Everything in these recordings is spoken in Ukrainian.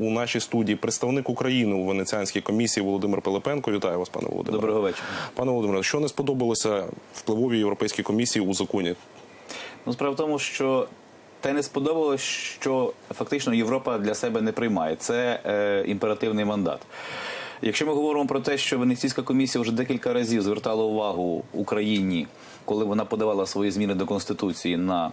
у нашій студії представник України у Венеціанській комісії Володимир Пилипенко. Вітаю вас, пане Володимире. Доброго вечора. Пане Володимире, що не сподобалося впливовій європейській комісії у законі? Ну, справа в тому, що те не сподобалось, що фактично Європа для себе не приймає. Це е, імперативний мандат. Якщо ми говоримо про те, що Венеційська комісія вже декілька разів звертала увагу Україні, коли вона подавала свої зміни до конституції на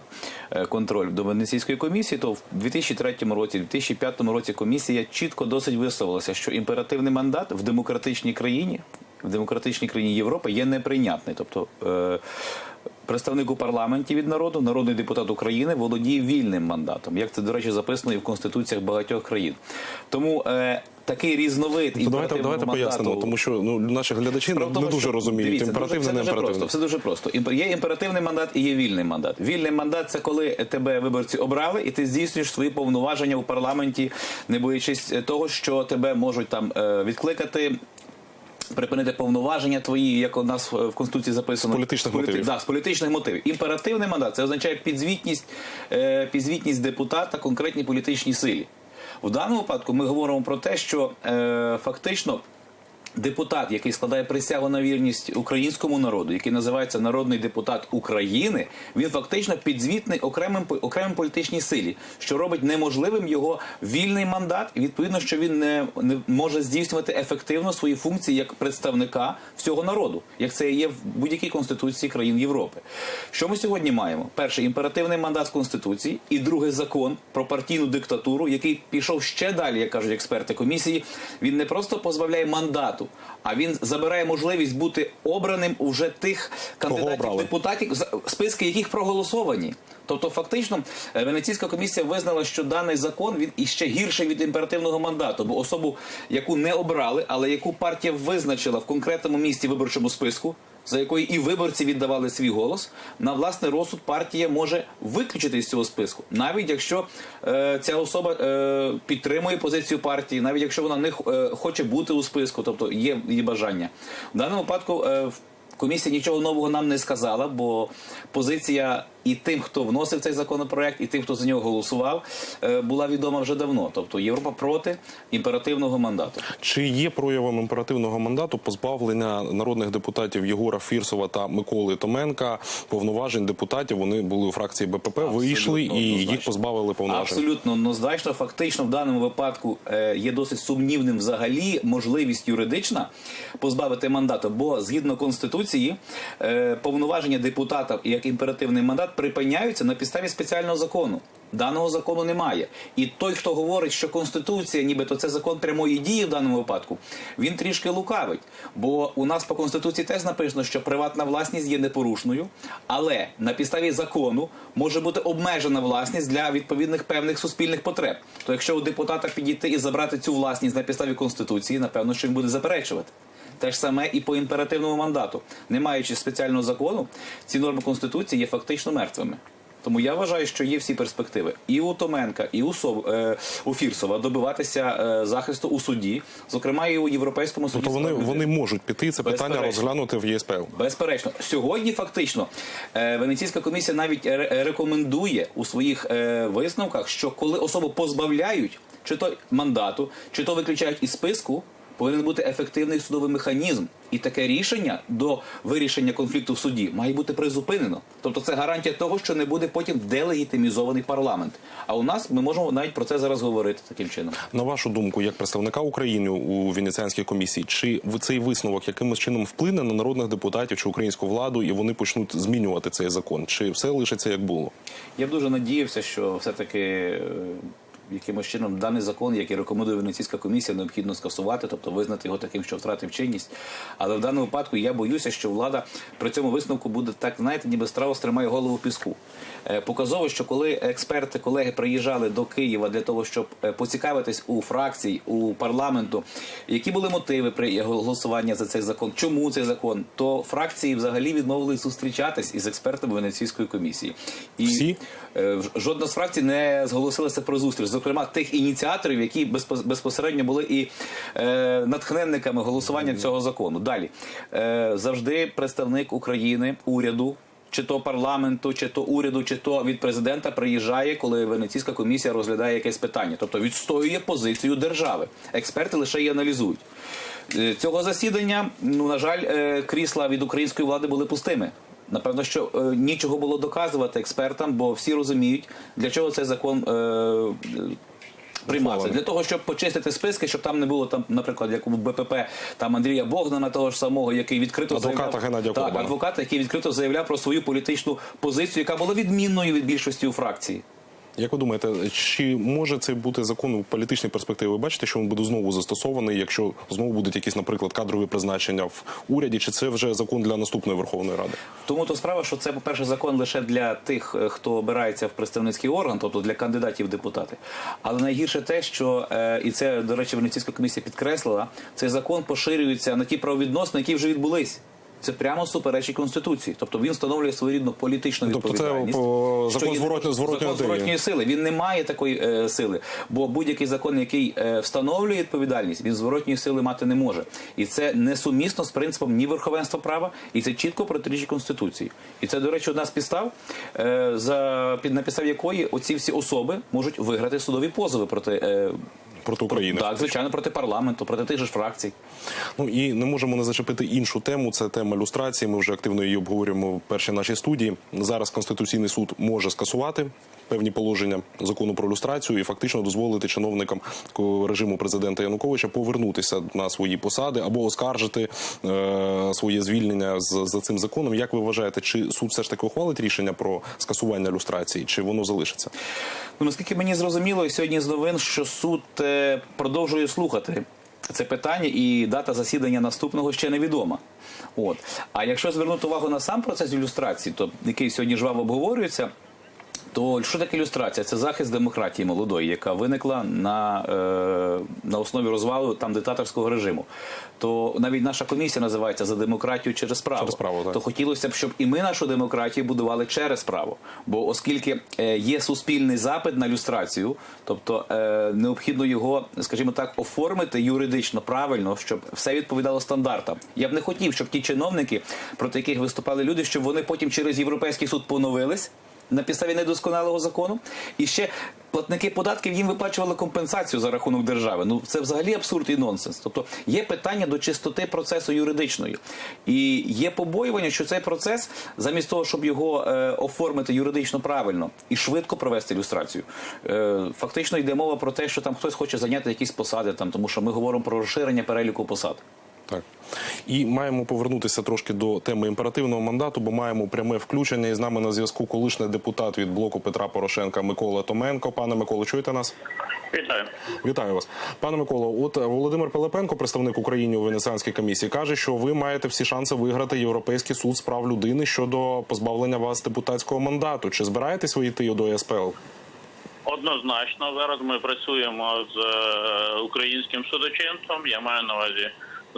е, контроль до Венеційської комісії, то в 2003 році, 2005 році комісія чітко досить висловилася, що імперативний мандат в демократичній країні, в демократичній країні Європи є неприйнятний. Тобто е, представник у парламенті від народу, народний депутат України володіє вільним мандатом, як це, до речі, записано і в конституціях багатьох країн. Тому е, такий різновид То давайте, давайте мандату... пояснимо, тому що ну наші глядачі Справа в тому, не дуже що, розуміють дивіться, імперативне, не імперативне. просто. Все дуже просто. Є імперативний мандат і є вільний мандат. Вільний мандат це коли тебе виборці обрали, і ти здійснюєш свої повноваження у парламенті, не боячись того, що тебе можуть там е, відкликати. Припинити повноваження твої, як у нас в конституції записано З політичних політи- мотивів. Да, з політичних мотивів. Імперативний мандат це означає підзвітність, е, підзвітність депутата конкретній політичній силі. В даному випадку ми говоримо про те, що е, фактично. Депутат, який складає присягу на вірність українському народу, який називається народний депутат України, він фактично підзвітний окремим окремим політичній силі, що робить неможливим його вільний мандат, і відповідно, що він не, не може здійснювати ефективно свої функції як представника всього народу, як це є в будь-якій конституції країн Європи. Що ми сьогодні маємо? Перший імперативний мандат в конституції, і другий закон про партійну диктатуру, який пішов ще далі, як кажуть експерти комісії. Він не просто позбавляє мандату, а він забирає можливість бути обраним уже тих кандидатів депутатів, списки яких проголосовані. Тобто, фактично, е, Венеційська комісія визнала, що даний закон він іще гірший від імперативного мандату, бо особу, яку не обрали, але яку партія визначила в конкретному місті виборчому списку, за якої і виборці віддавали свій голос, на власний розсуд партія може виключити з цього списку, навіть якщо е, ця особа е, підтримує позицію партії, навіть якщо вона не е, хоче бути у списку, тобто є її бажання. В даному випадку е, комісія нічого нового нам не сказала, бо позиція і тим, хто вносив цей законопроект, і тим, хто за нього голосував, е, була відома вже давно. Тобто Європа проти імперативного мандату. Чи є проявом імперативного мандату позбавлення народних депутатів Єгора Фірсова та Миколи Томенка повноважень депутатів? Вони були у фракції БПП, вийшли і їх позбавили повноважень. Абсолютно однозначно. Фактично, в даному випадку е, є досить сумнівним взагалі можливість юридична позбавити мандату, бо згідно конституції е, повноваження депутата як імперативний мандат припиняються на підставі спеціального закону. Даного закону немає. І той, хто говорить, що конституція, нібито це закон прямої дії в даному випадку, він трішки лукавить. Бо у нас по конституції теж написано, що приватна власність є непорушною, але на підставі закону може бути обмежена власність для відповідних певних суспільних потреб. То якщо у депутата підійти і забрати цю власність на підставі конституції, напевно, що він буде заперечувати. Те ж саме і по імперативному мандату, не маючи спеціального закону, ці норми конституції є фактично мертвими. Тому я вважаю, що є всі перспективи і у Томенка, і у Сов е, у Фірсова добиватися е, захисту у суді, зокрема і у європейському суді. Тобто вони, вони можуть піти це питання розглянути в ЄСПЛ. Безперечно, сьогодні фактично е, Венеційська комісія навіть ре- рекомендує у своїх е, висновках, що коли особу позбавляють чи то мандату, чи то виключають із списку, повинен бути ефективний судовий механізм. І таке рішення до вирішення конфлікту в суді має бути призупинено. Тобто це гарантія того, що не буде потім делегітимізований парламент. А у нас ми можемо навіть про це зараз говорити таким чином. На вашу думку, як представника України у Венеціанській комісії, чи в цей висновок якимось чином вплине на народних депутатів чи українську владу, і вони почнуть змінювати цей закон? Чи все лишиться як було? Я б дуже надіявся, що все-таки е, якимось чином даний закон, який рекомендує Венеційська комісія, необхідно скасувати, тобто визнати його таким, що втратив чинність. Але в даному випадку я боюся, що влада при цьому висновку буде так, знаєте, ніби страус тримає голову в піску. Е, Показово, що коли експерти, колеги приїжджали до Києва для того, щоб е, поцікавитись у фракцій, у парламенту, які були мотиви при голосування за цей закон, чому цей закон, то фракції взагалі відмовились зустрічатись із експертами Венеційської комісії. І Всі? Е, Жодна з фракцій не зголосилася про зустріч. Зокрема, тих ініціаторів, які безпос- безпосередньо були і е, натхненниками голосування цього закону. Далі е, завжди представник України, уряду. чи то парламенту, чи то уряду, чи то від президента приїжджає, коли Венеційська комісія розглядає якесь питання, тобто відстоює позицію держави. Експерти лише її аналізують. Цього засідання, ну на жаль, крісла від української влади були пустими. Напевно, що е, нічого було доказувати експертам, бо всі розуміють, для чого цей закон е, приймався. Для того, щоб почистити списки, щоб там не було там, наприклад, як у БПП, там Андрія Богдана, того ж самого, який відкрито Адвоката заявляв, Геннадія так, адвоката, який відкрито заявляв про свою політичну позицію, яка була відмінною від більшості у фракції. Як ви думаєте, чи може це бути закон у політичній перспективі? Ви бачите, що він буде знову застосований, якщо знову будуть якісь, наприклад, кадрові призначення в уряді, чи це вже закон для наступної Верховної Ради? Тому то справа, що це, по-перше, закон лише для тих, е, хто обирається в представницький орган, тобто для кандидатів в депутати. Але найгірше те, що е, і це, до речі, Венеційська комісія підкреслила, цей закон поширюється на ті правовідносини, які вже відбулись. Це прямо суперечить конституції, тобто він встановлює своєрідну політичну Тобто це, відповідальність. по, закон зворотньо- зворотньої закон сили. Він не має такої е, сили, бо будь-який закон, який е, встановлює відповідальність, він зворотньої сили мати не може. І це несумісно з принципом ні верховенства права, і це чітко протирічить конституції. І це, до речі, одна з підстав, е, за під на підставі якої оці всі особи можуть виграти судові позови проти е, проти України? так, звичайно, проти парламенту, проти тих же ж фракцій. Ну і не можемо не зачепити іншу тему. Це тема люстрації. Ми вже активно її обговорюємо в першій нашій студії. Зараз конституційний суд може скасувати певні положення закону про люстрацію і фактично дозволити чиновникам режиму президента Януковича повернутися на свої посади або оскаржити е, своє звільнення з, за цим законом. Як ви вважаєте, чи суд все ж таки ухвалить рішення про скасування люстрації, чи воно залишиться? Ну, наскільки мені зрозуміло, сьогодні з новин, що суд е, продовжує слухати це питання, і дата засідання наступного ще невідома. От. А якщо звернути увагу на сам процес ілюстрації, то який сьогодні жваво обговорюється. То що таке ілюстрація? Це захист демократії молодої, яка виникла на, е, на основі розвалу там диктаторського режиму. То навіть наша комісія називається за демократію через право. Через право, так. То хотілося б, щоб і ми нашу демократію будували через право. Бо оскільки е, є суспільний запит на люстрацію, тобто е, необхідно його, скажімо так, оформити юридично правильно, щоб все відповідало стандартам. Я б не хотів, щоб ті чиновники, проти яких виступали люди, щоб вони потім через європейський суд поновились. На підставі недосконалого закону, і ще платники податків їм виплачували компенсацію за рахунок держави. Ну це взагалі абсурд і нонсенс. Тобто є питання до чистоти процесу юридичної, і є побоювання, що цей процес, замість того, щоб його е, оформити юридично правильно і швидко провести ілюстрацію, е, фактично йде мова про те, що там хтось хоче зайняти якісь посади, там тому що ми говоримо про розширення переліку посад. Так і маємо повернутися трошки до теми імперативного мандату, бо маємо пряме включення. І з нами на зв'язку колишній депутат від блоку Петра Порошенка Микола Томенко. Пане Миколо, чуєте нас? Вітаю. Вітаю вас, пане Миколо. От Володимир Пилипенко, представник України у Венеціанській комісії, каже, що ви маєте всі шанси виграти Європейський суд з прав людини щодо позбавлення вас депутатського мандату. Чи збираєтесь ви йти до СПЛ? Однозначно, зараз ми працюємо з е, українським судочинством. Я маю на увазі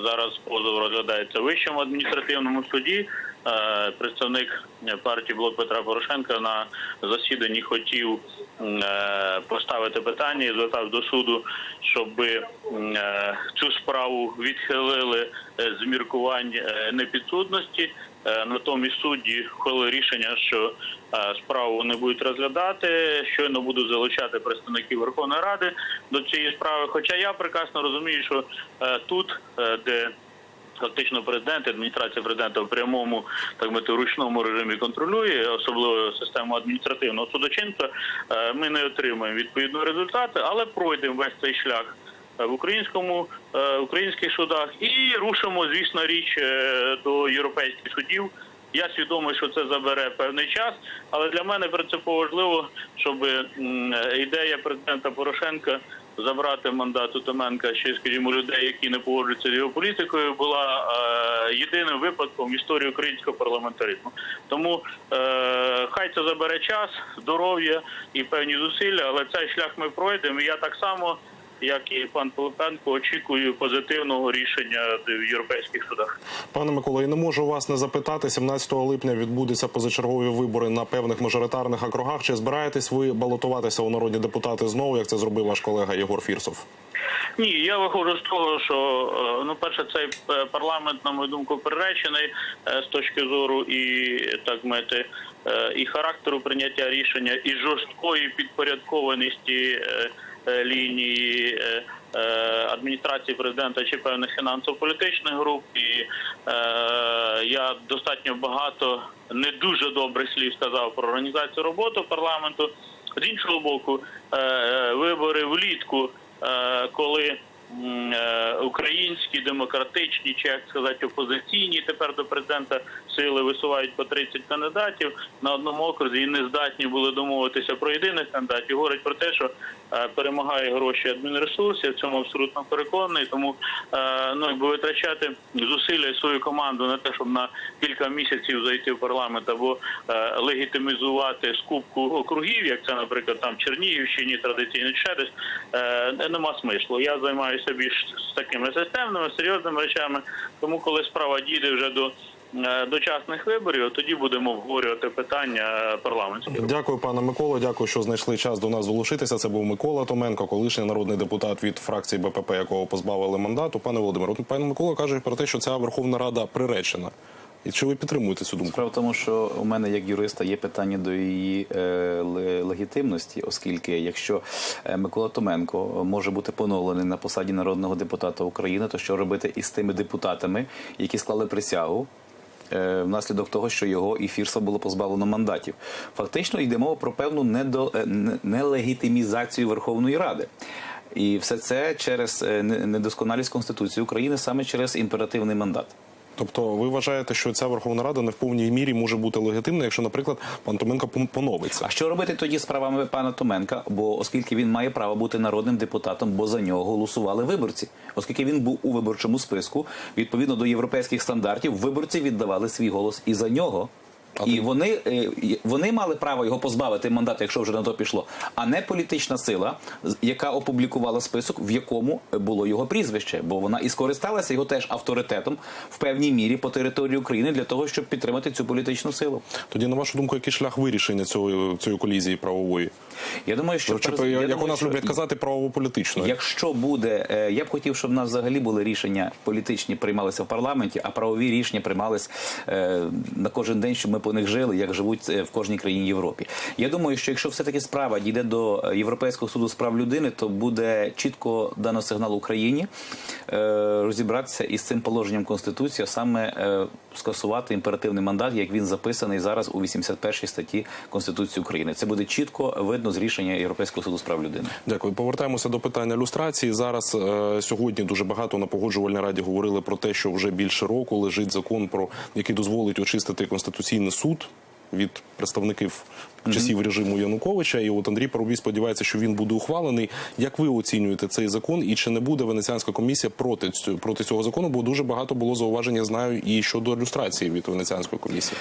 зараз позов розглядається в вищому адміністративному суді. Е, Представник партії Блок Петра Порошенка на засіданні хотів е, поставити питання і звертав до суду, щоб е, цю справу відхилили е, з міркувань е, непідсудності. Е, Натомість судді ухвалили рішення, що е, справу не будуть розглядати. Щойно будуть залучати представників Верховної Ради до цієї справи. Хоча я прекрасно розумію, що е, тут, е, де Фактично, президент, адміністрація президента в прямому так мати ручному режимі контролює, особливо систему адміністративного судочинства. е, Ми не отримаємо відповідного результату, але пройдемо весь цей шлях е, в українському е, українських судах і рушимо, звісно, річ до європейських судів. Я свідомий, що це забере певний час, але для мене принципово важливо, щоб ідея президента Порошенка забрати мандат у Томенка ще, скажімо, людей, які не погоджуються з його політикою, була е, єдиним випадком в історії українського парламентаризму. Тому е, хай це забере час, здоров'я і певні зусилля, але цей шлях ми пройдемо. І я так само, як і пан Пилипенко, очікую позитивного рішення в європейських судах. Пане Миколо, і не можу вас не запитати. 17 липня відбудуться позачергові вибори на певних мажоритарних округах. Чи збираєтесь ви балотуватися у народні депутати знову, як це зробив ваш колега Єгор Фірсов? Ні, я виходжу з того, що е, ну, перше, цей е, парламент, на мою думку, приречений е, з точки зору і так мати і характеру прийняття рішення, і жорсткої підпорядкованості лінії. е, е, Адміністрації президента чи певних фінансово-політичних груп, і е, я достатньо багато не дуже добрих слів сказав про організацію роботи парламенту. З іншого боку, е, е, вибори влітку, е, коли е, українські демократичні, чи як сказати, опозиційні тепер до президента сили висувають по 30 кандидатів на одному окрузі і не здатні були домовитися про єдиних кандидатів. Говорить про те, що е, перемагає гроші адмінресурс. В цьому абсолютно переконаний. Тому е, ну якби витрачати зусилля і свою команду на те, щоб на кілька місяців зайти в парламент або е, легітимізувати скупку округів, як це, наприклад, там Чернігівщині традиційно е, нема смислу. Я займаюся більш з такими системними, серйозними речами. Тому, коли справа дійде вже до е, дочасних виборів, тоді будемо обговорювати питання е, парламентських. Дякую, пане Миколо. Дякую, що знайшли час до нас долучитися. Це був Микола Томенко, колишній народний депутат від фракції БПП, якого позбавили мандату. Пане Володимир, пане Микола каже про те, що ця Верховна Рада приречена. І чи ви підтримуєте цю думку? Справа в тому, що у мене як юриста є питання до її е, легітимності, оскільки якщо е, Микола Томенко може бути поновлений на посаді народного депутата України, то що робити із тими депутатами, які склали присягу? Е, Внаслідок того, що його і Фірса було позбавлено мандатів, фактично йде мова про певну недо, е, нелегітимізацію Верховної Ради. І все це через е, недосконалість Конституції України, саме через імперативний мандат. Тобто, ви вважаєте, що ця Верховна Рада не в повній мірі може бути легітимна, якщо, наприклад, пан Томенко поновиться? А що робити тоді з правами пана Томенка? Бо оскільки він має право бути народним депутатом, бо за нього голосували виборці, оскільки він був у виборчому списку, відповідно до європейських стандартів, виборці віддавали свій голос і за нього. І вони, е, вони мали право його позбавити мандату, якщо вже на то пішло, а не політична сила, яка опублікувала список, в якому було його прізвище, бо вона і скористалася його теж авторитетом в певній мірі по території України для того, щоб підтримати цю політичну силу. Тоді, на вашу думку, який шлях вирішення цього цієї колізії правової? Я думаю, що Чи, перс- я як думаю, у нас що- люблять казати, правово-політичної? Якщо буде, е, я б хотів, щоб в нас взагалі були рішення політичні приймалися в парламенті, а правові рішення приймались е, на кожен день, щоб ми по них жили, як живуть е, в кожній країні Європі. Я думаю, що якщо все таки справа дійде до е, Європейського суду з прав людини, то буде чітко дано сигнал Україні е, розібратися із цим положенням конституції, а саме скасувати імперативний мандат, як він записаний зараз у 81 статті Конституції України. Це буде чітко видно з рішення Європейського суду з прав людини. Дякую. Повертаємося до питання люстрації. Зараз сьогодні дуже багато на погоджувальній раді говорили про те, що вже більше року лежить закон, про який дозволить очистити конституційний суд. Від представників часів режиму Януковича, і от Андрій Парубій сподівається, що він буде ухвалений. Як ви оцінюєте цей закон, і чи не буде Венеціанська комісія проти проти цього закону? Бо дуже багато було зауваження. знаю, і щодо люстрації від Венеціанської комісії.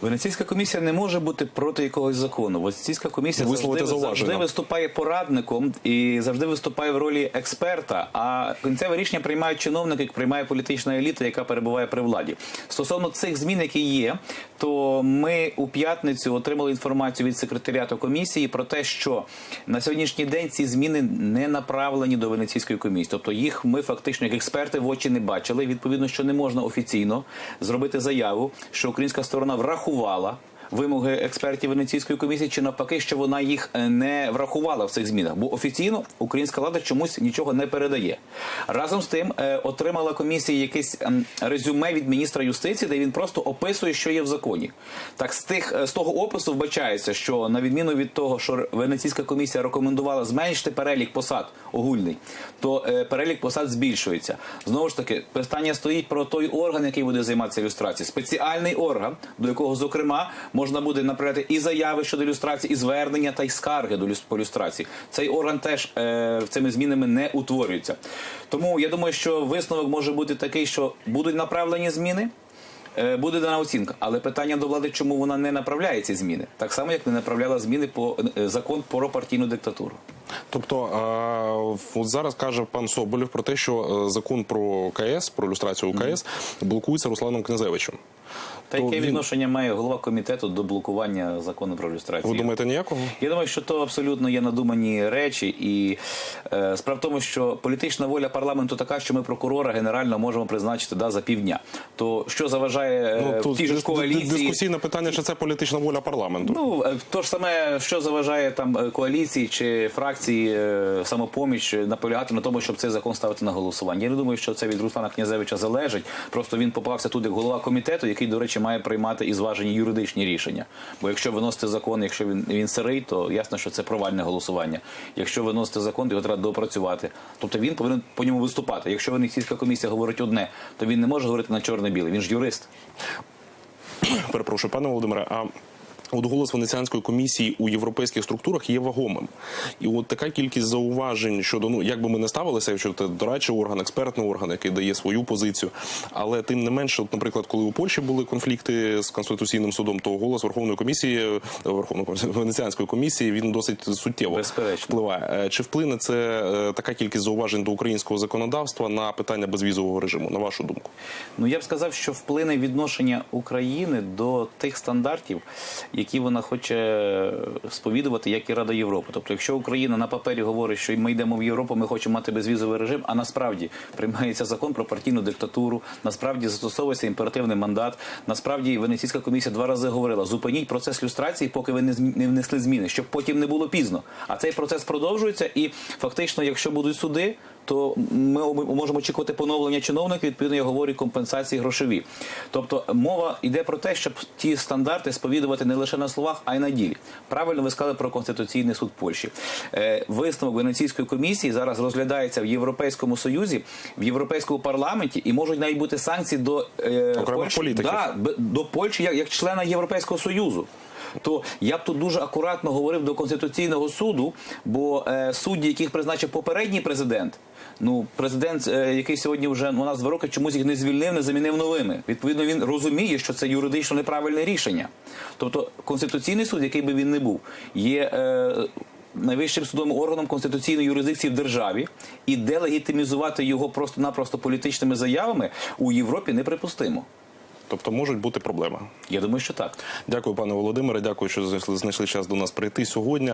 Венеційська комісія не може бути проти якогось закону. Венеційська комісія завжди, завжди виступає порадником і завжди виступає в ролі експерта. А кінцеве рішення приймають чиновники, як приймає політична еліта, яка перебуває при владі. Стосовно цих змін, які є, то ми у п'ятницю отримали інформацію від секретаріату комісії про те, що на сьогоднішній день ці зміни не направлені до Венеційської комісії. Тобто їх ми фактично як експерти в очі не бачили. Відповідно, що не можна офіційно зробити заяву, що українська сторона врахувала. Вимоги експертів Венеційської комісії, чи навпаки, що вона їх е, не врахувала в цих змінах, бо офіційно українська влада чомусь нічого не передає. Разом з тим е, отримала комісія якесь ем, резюме від міністра юстиції, де він просто описує, що є в законі. Так з тих е, з того опису вбачається, що на відміну від того, що Венеційська комісія рекомендувала зменшити перелік посад огульний, то перелік посад збільшується. Знову ж таки, питання стоїть про той орган, який буде займатися ілюстрацією. Спеціальний орган, до якого, зокрема, можна буде направляти і заяви щодо ілюстрації, і звернення та й скарги до по ілюстрації. Цей орган теж е, цими змінами не утворюється. Тому я думаю, що висновок може бути такий, що будуть направлені зміни. е, Буде дана оцінка, але питання до влади, чому вона не направляє ці зміни, так само як не направляла зміни по е, закон про партійну диктатуру. Тобто от зараз каже пан Соболєв про те, що е, закон про КС, про ілюстрацію КС, блокується Русланом Князевичем. Та то яке він- відношення має голова комітету до блокування закону про люстрацію? Ви думаєте ніякого? Я думаю, що то абсолютно є надумані речі, і е, справа в тому, що політична воля парламенту така, що ми прокурора генерально можемо призначити да, за півдня. То що заважає е, Ну, в тій дис- коаліції? дискусійне питання, чи це політична воля парламенту. Ну е, то ж саме, що заважає там е, коаліції чи фракції самопоміч наполягати на тому, щоб цей закон ставити на голосування. Я не думаю, що це від Руслана Князевича залежить. Просто він попався тут як голова комітету, який, до речі, має приймати і зважені юридичні рішення. Бо якщо виносити закон, якщо він він сирий, то ясно, що це провальне голосування. Якщо виносити закон, то його треба допрацювати. Тобто він повинен по ньому виступати. Якщо Венеційська комісія говорить одне, то він не може говорити на чорне-біле. Він ж юрист. Перепрошую, пане Володимире, а от голос Венеціанської комісії у європейських структурах є вагомим. І от така кількість зауважень щодо, ну як би ми не ставилися, якщо це дорадчий орган, експертний орган, який дає свою позицію. Але тим не менше, от, наприклад, коли у Польщі були конфлікти з конституційним судом, то голос Верховної комісії, е, Верховної комісії, Венеціанської комісії, він досить суттєво Безперечно. впливає. Е, Чи вплине це е, така кількість зауважень до українського законодавства на питання безвізового режиму, на вашу думку? Ну я б сказав, що вплине відношення України до тих стандартів, які вона хоче сповідувати, як і Рада Європи. Тобто, якщо Україна на папері говорить, що ми йдемо в Європу, ми хочемо мати безвізовий режим, а насправді приймається закон про партійну диктатуру, насправді застосовується імперативний мандат. Насправді Венеційська комісія два рази говорила: зупиніть процес люстрації, поки ви не не внесли зміни, щоб потім не було пізно. А цей процес продовжується, і фактично, якщо будуть суди, то ми можемо очікувати поновлення чиновників, відповідно, я говорю компенсації грошові. Тобто мова йде про те, щоб ті стандарти сповідувати не лише на словах, а й на ділі. Правильно ви сказали про Конституційний суд Польщі. Е, висновок Венеційської комісії зараз розглядається в Європейському Союзі, в Європейському парламенті, і можуть навіть бути санкції до е, Польщі. Да, до Польщі як, як члена Європейського Союзу. То я б тут дуже акуратно говорив до конституційного суду, бо е, судді, яких призначив попередній президент, ну президент, е, який сьогодні вже ну, у нас два роки чомусь їх не звільнив, не замінив новими. Відповідно, він розуміє, що це юридично неправильне рішення. Тобто конституційний суд, який би він не був, є. Е, Найвищим судовим органом конституційної юрисдикції в державі і делегітимізувати його просто-напросто політичними заявами у Європі неприпустимо. Тобто можуть бути проблеми. Я думаю, що так. Дякую, пане Володимире. Дякую, що знайшли час до нас прийти сьогодні.